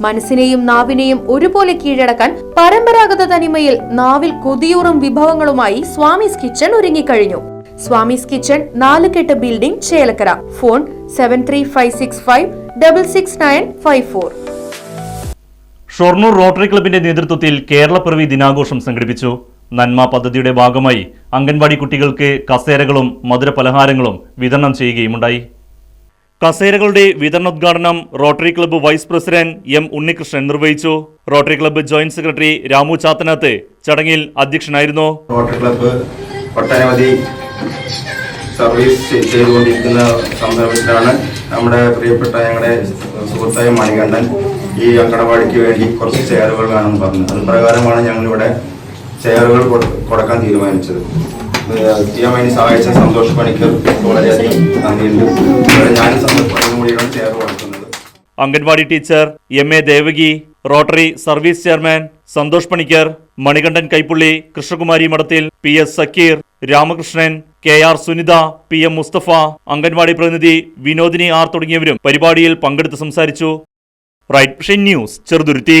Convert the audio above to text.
മനസ്സിനെയും നാവിനെയും ഒരുപോലെ കീഴടക്കാൻ പരമ്പരാഗത തനിമയിൽ നാവിൽ കൊതിയൂറും വിഭവങ്ങളുമായി സ്വാമിസ് കിച്ചൺ ഒരുങ്ങിക്കഴിഞ്ഞു. സ്വാമിസ് കിച്ചൺ നാലുകെട്ട് building Chelakkara. Phone seven three five six five double six nine five four Shoranur rotary ക്ലബിന്റെ നേതൃത്വത്തിൽ കേരളപ്പിറവി ദിനാഘോഷം സംഘടിപ്പിച്ചു. നന്മ പദ്ധതിയുടെ ഭാഗമായി അംഗൻവാടി കുട്ടികൾക്ക് കസേരകളും മധുര പലഹാരങ്ങളും വിതരണം ചെയ്യുകയുമുണ്ടായി. കസേരകളുടെ വിതരണോദ്ഘാടനം rotary club vice president M Unnikrishnan നിർവഹിച്ചു. Rotary club joint secretary Ramu Chathanath ചടങ്ങിൽ അധ്യക്ഷനായിരുന്നു. റോട്ടറി ക്ലബ്ബ് ഒട്ടനവധി സർവീസ് ചെയ്തുകൊണ്ടിരിക്കുന്ന സന്ദർഭത്തിലാണ് നമ്മുടെ പ്രിയപ്പെട്ട ഞങ്ങളുടെ സുഹൃത്തായ മണികണ്ഠൻ ഈ അങ്കണവാടിക്ക് വേണ്ടി കുറച്ച് ചെയറുകൾ വേണമെന്ന് പറഞ്ഞത്. അത് പ്രകാരമാണ് ഞങ്ങളിവിടെ ചെയറുകൾ കൊടുക്കാൻ തീരുമാനിച്ചത്. ചെയ്യാൻ സഹായിച്ച സന്തോഷ് പണിക്കർ വളരെയധികം നന്ദിയുണ്ട്. ഞാനും സന്തോഷ് പണിക്കർ കൂടിയാണ് ചെയർ വളർത്തുന്നത്. Anganwadi teacher M A Devaki rotary service chairman Santhosh Panicker Manikandan Kaippully Krishnakumari Madathil P S Sakkeer Ramakrishnan K R Sunitha P M Musthafa anganwadi പ്രതിനിധി വിനോദിനി ആർ തുടങ്ങിയവരും പരിപാടിയിൽ പങ്കെടുത്ത് സംസാരിച്ചു. Right news Cheruthuruthy.